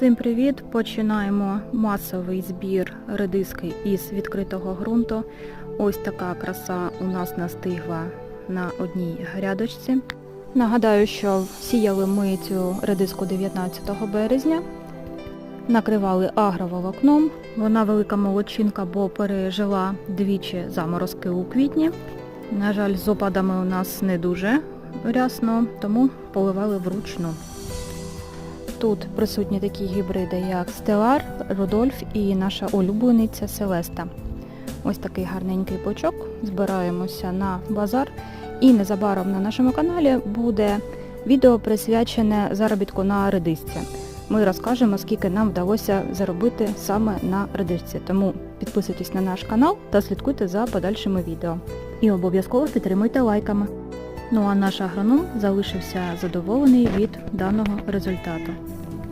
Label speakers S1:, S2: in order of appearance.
S1: Всім привіт! Починаємо масовий збір редиски із відкритого ґрунту. Ось така краса у нас настигла на одній грядочці. Нагадаю, що сіяли ми цю редиску 19 березня. Накривали агроволокном. Вона велика молодчинка, бо пережила двічі заморозки у квітні. На жаль, з опадами у нас не дуже рясно, тому поливали вручну. Тут присутні такі гібриди, як Стелар, Рудольф і наша улюблениця Селеста. Ось такий гарненький почок. Збираємося на базар. І незабаром на нашому каналі буде відео присвячене заробітку на редисці. Ми розкажемо, скільки нам вдалося заробити саме на редисці. Тому підписуйтесь на наш канал та слідкуйте за подальшими відео. І обов'язково підтримуйте лайками. Ну а наш агроном залишився задоволений від даного результату.